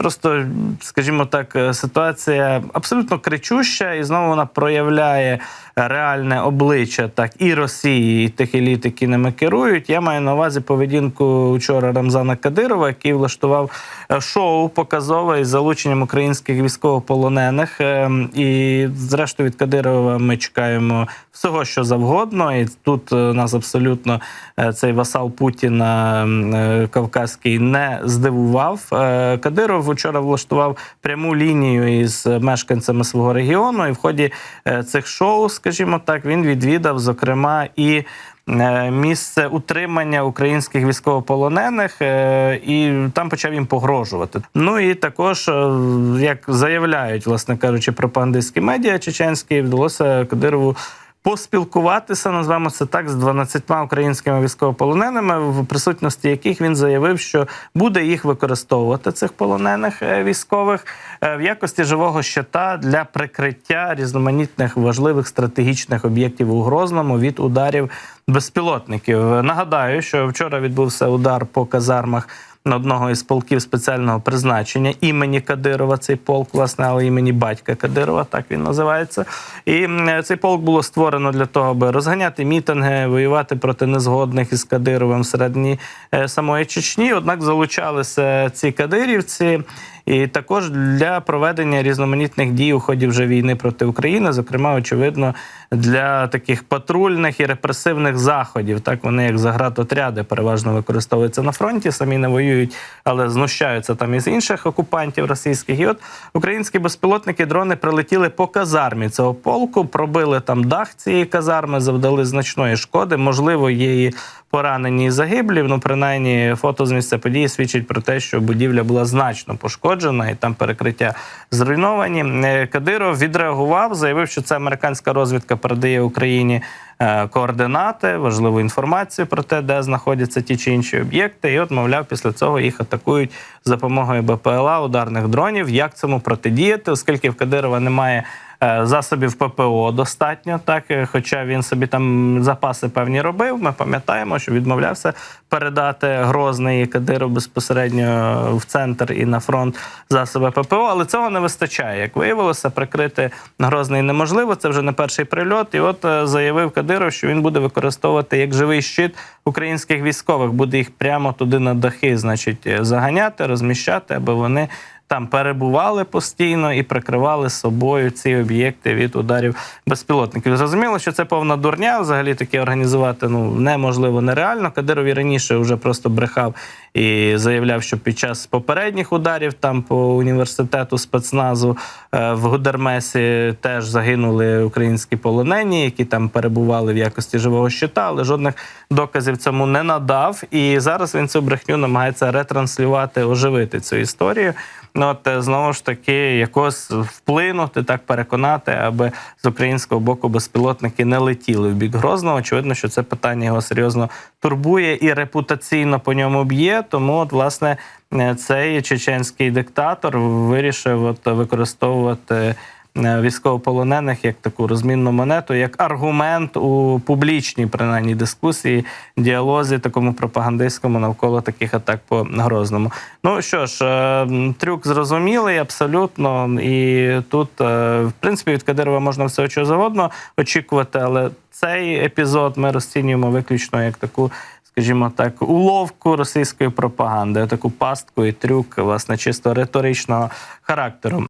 просто, скажімо так, е, ситуація абсолютно кричуща, і знову вона проявляє реальне обличчя так і Росії, і тих еліт, які ними керують. Я маю на увазі поведінку вчора Рамзана Кадирова, який влаштував е, шоу показове із залученням українських військовополонених. Е, І, зрештою, від Кадирова ми чекаємо всього, що завгодно. І тут е, нас абсолютно цей васал Путіна е, не здивував. Кадиров вчора влаштував пряму лінію із мешканцями свого регіону, і в ході е, цих шоу, скажімо так, він відвідав, зокрема, і е, місце утримання українських військовополонених, е, і там почав їм погрожувати. Ну і також, е, як заявляють, власне кажучи, пропагандистські медіа чеченські, вдалося Кадирову. Поспілкуватися, назвемо це так, з 12 українськими військовополоненими, в присутності яких він заявив, що буде їх використовувати цих полонених е, військових е, в якості живого щита для прикриття різноманітних важливих стратегічних об'єктів у Грозному від ударів безпілотників. Нагадаю, що вчора відбувся удар по казармах одного із полків спеціального призначення імені Кадирова. Цей полк, власне, але імені батька Кадирова, так він називається. І цей полк було створено для того, аби розганяти мітинги, воювати проти незгодних із Кадировим всередині е, самої Чечні. Однак залучалися ці кадирівці. І також для проведення різноманітних дій у ході вже війни проти України, зокрема, очевидно, для таких патрульних і репресивних заходів. Так вони як заградотряди переважно використовуються на фронті, самі не воюють, але знущаються там із інших окупантів російських. І от українські безпілотники дрони прилетіли по казармі цього полку, пробили там дах цієї казарми, завдали значної шкоди. Можливо, є і поранені і загиблі. Ну, принаймні, фото з місця події свідчить про те, що будівля була значно пошкоджена, і там перекриття зруйновані. Е, Кадиров відреагував, заявив, що це американська розвідка передає Україні е, координати, важливу інформацію про те, де знаходяться ті чи інші об'єкти. І от, мовляв, після цього їх атакують за допомогою БПЛА ударних дронів. Як цьому протидіяти, оскільки в Кадирова немає. Е, Засобів ППО достатньо, так е, хоча він собі там запаси певні робив. Ми пам'ятаємо, що відмовлявся передати Грозний і Кадиров безпосередньо в центр і на фронт засоби ППО, але цього не вистачає. Як виявилося, прикрити Грозний неможливо. Це вже не перший прильот. І от е, заявив Кадиров, що він буде використовувати як живий щит українських військових, буде їх прямо туди на дахи, значить, заганяти, розміщати, аби вони. Там перебували постійно і прикривали собою ці об'єкти від ударів безпілотників. Зрозуміло, що це повна дурня. Взагалі таке організувати ну неможливо, нереально. Кадиров і раніше вже просто брехав і заявляв, що під час попередніх ударів там по університету спецназу е, в Гудермесі теж загинули українські полонені, які там перебували в якості живого щита, але жодних доказів цьому не надав. І зараз він цю брехню намагається ретранслювати, оживити цю історію. Ну, от е, знову ж таки, якось вплинути, так переконати, аби з українського боку безпілотники не летіли в бік Грозного. Очевидно, що це питання його серйозно турбує і репутаційно по ньому б'є. Тому, от, власне, е, цей чеченський диктатор вирішив от використовувати. Е, Військовополонених як таку розмінну монету, як аргумент у публічній принаймні дискусії, діалозі, такому пропагандистському навколо таких атак по Грозному. Ну що ж, е, трюк зрозумілий абсолютно, і тут, е, в принципі, від Кадирова можна все чого завгодно очікувати, але цей епізод ми розцінюємо виключно як таку. Скажімо так, уловку російської пропаганди, таку пастку і трюк, власне, чисто риторичного характеру.